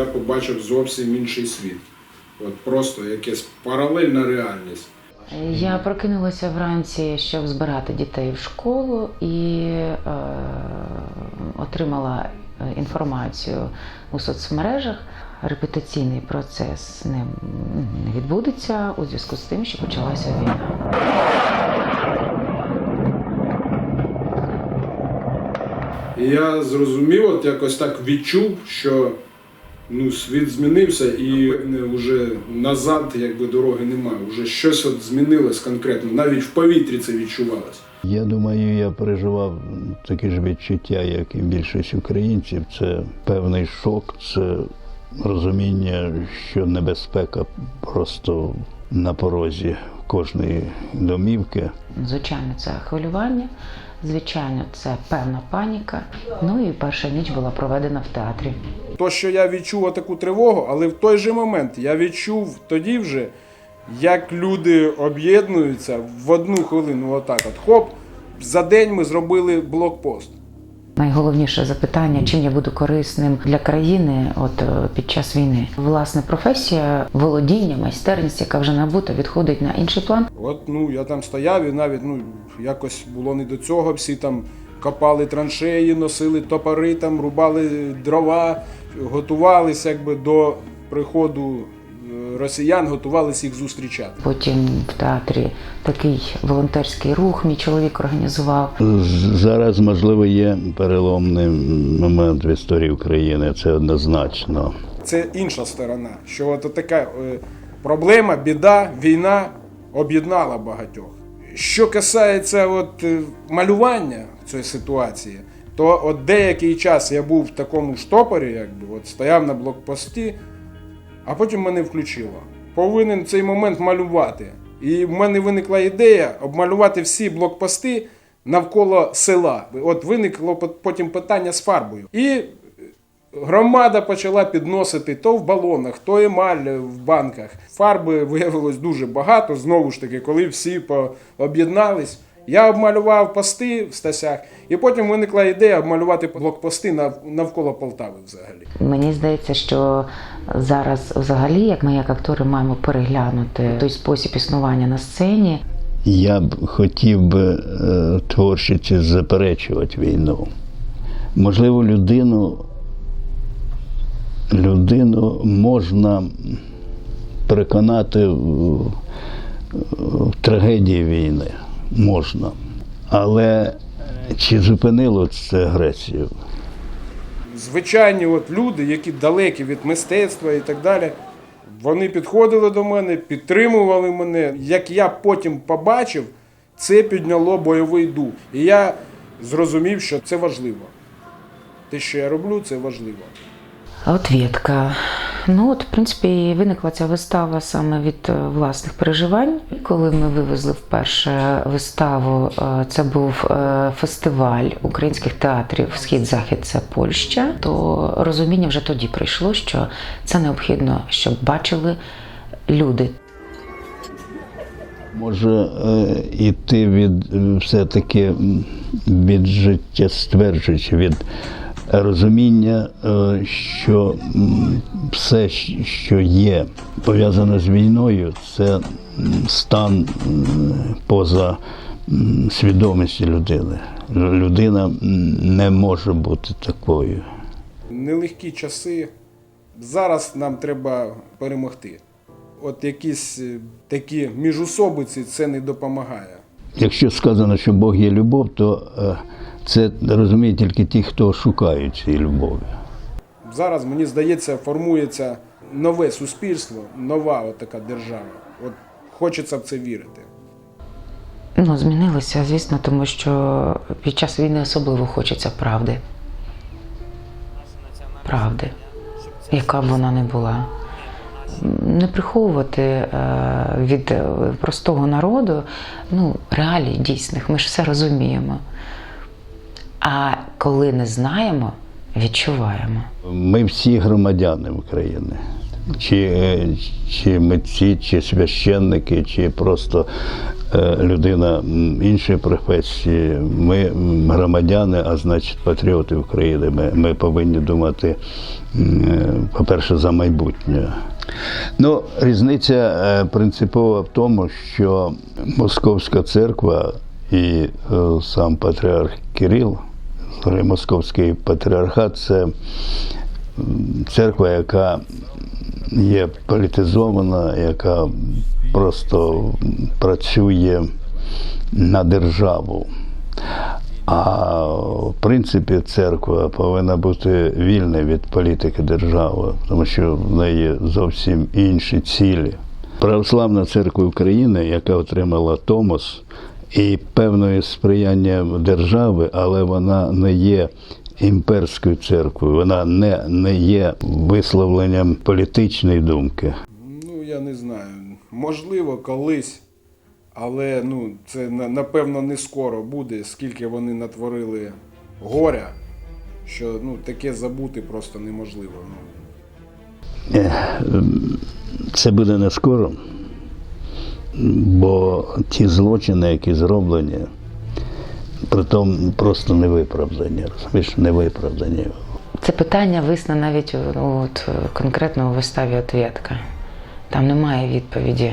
я побачив зовсім інший світ. От просто якась паралельна реальність. Я прокинулася вранці, щоб збирати дітей в школу, і е, отримала е, інформацію у соцмережах. Репетиційний процес не, не відбудеться у зв'язку з тим, що почалася війна. І я зрозумів, от якось так відчув, що ну, світ змінився і вже назад якби дороги немає. Вже щось от змінилось конкретно, навіть в повітрі це відчувалось. Я думаю, я переживав такі ж відчуття, як і більшість українців. Це певний шок, це розуміння, що небезпека просто на порозі кожної домівки. Звичайно, це хвилювання, звичайно, це певна паніка. Ну і перша ніч була проведена в театрі. То, що я відчув таку тривогу, але в той же момент я відчув тоді вже, як люди об'єднуються в одну хвилину. Отак, от хоп, за день ми зробили блокпост. Найголовніше запитання, чим я буду корисним для країни от е, під час війни. Власне, професія, володіння, майстерність, яка вже набута, відходить на інший план. От ну я там стояв і навіть ну якось було не до цього. Всі там копали траншеї, носили топори, там рубали дрова, готувалися якби до приходу росіян, готувалися їх зустрічати. Потім в театрі такий волонтерський рух мій чоловік організував. Зараз, можливо, є переломний момент в історії України, це однозначно. Це інша сторона. Що от така е, проблема, біда, війна об'єднала багатьох. Що касається от, е, малювання цієї ситуації, то от деякий час я був в такому штопорі, якби от стояв на блокпості, а потім мене включило. Повинен цей момент малювати. І в мене виникла ідея обмалювати всі блокпости навколо села. От виникло потім питання з фарбою. І Громада почала підносити то в балонах, то емаль в банках. Фарби виявилось дуже багато. Знову ж таки, коли всі по- об'єднались. Я обмалював пости в Стасях, і потім виникла ідея обмалювати блокпости навколо Полтави взагалі. Мені здається, що зараз, взагалі, як ми, як актори, маємо переглянути той спосіб існування на сцені. Я б хотів би е, заперечувати війну. Можливо, людину, людину можна переконати в, в трагедії війни. Можна. Але чи зупинило це агресію? Звичайні от люди, які далекі від мистецтва і так далі, вони підходили до мене, підтримували мене. Як я потім побачив, це підняло бойовий дух. І я зрозумів, що це важливо. Те, що я роблю, це важливо. Отвідка. Ну, от, в принципі, і виникла ця вистава саме від е, власних переживань. Коли ми вивезли вперше виставу, е, це був е, фестиваль українських театрів Схід-Захід це Польща, то розуміння вже тоді прийшло, що це необхідно, щоб бачили люди. Може іти від все-таки від життя стверджуючи, від розуміння, е, що все, що є пов'язане з війною, це стан поза свідомістю людини. Людина не може бути такою. Нелегкі часи. Зараз нам треба перемогти. От якісь е, такі міжусобиці це не допомагає. Якщо сказано, що Бог є любов, то е, це розуміють тільки ті, хто шукають цієї любові. Зараз, мені здається, формується нове суспільство, нова от така держава. От хочеться в це вірити. Ну, змінилося, звісно, тому що під час війни особливо хочеться правди. Правди, яка б вона не була. Не приховувати е, від простого народу ну, реалій дійсних, ми ж все розуміємо. А коли не знаємо, відчуваємо. Ми всі громадяни України. Чи, е, чи митці, чи священники, чи просто е, людина іншої професії. Ми громадяни, а значить патріоти України. Ми, ми повинні думати, е, по-перше, за майбутнє. Ну, різниця принципова в тому, що Московська церква і сам патріарх Кирил, Московський патріархат це церква, яка є політизована, яка просто працює на державу. А в принципі церква повинна бути вільна від політики держави, тому що в неї зовсім інші цілі. Православна церква України, яка отримала Томос і певне сприяння держави, але вона не є імперською церквою, вона не, не є висловленням політичної думки. Ну, я не знаю. Можливо, колись, але ну, це напевно не скоро буде, скільки вони натворили горя, що ну, таке забути просто неможливо. Ну, Це буде не скоро, бо ті злочини, які зроблені, притом просто не виправдані, розумієш, не виправдані. Це питання висне навіть от, конкретно у виставі «Отвєтка». Там немає відповіді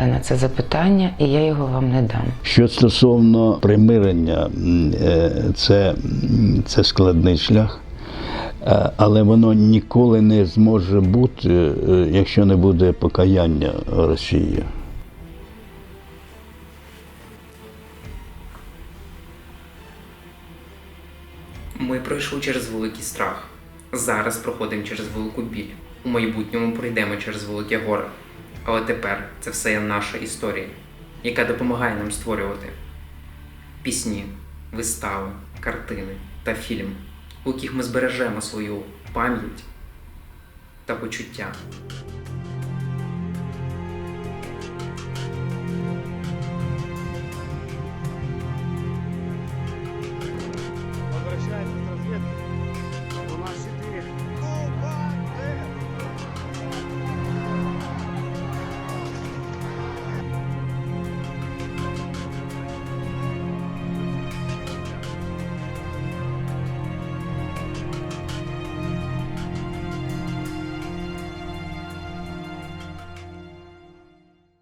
е, на це запитання, і я його вам не дам. Що стосовно примирення, е, це, це складний шлях, е, але воно ніколи не зможе бути, якщо не буде покаяння Росії. Ми пройшли через великий страх. Зараз проходимо через велику біль. У майбутньому пройдемо через велике горе. Але тепер це все є наша історія, яка допомагає нам створювати пісні, вистави, картини та фільм, у яких ми збережемо свою пам'ять та почуття.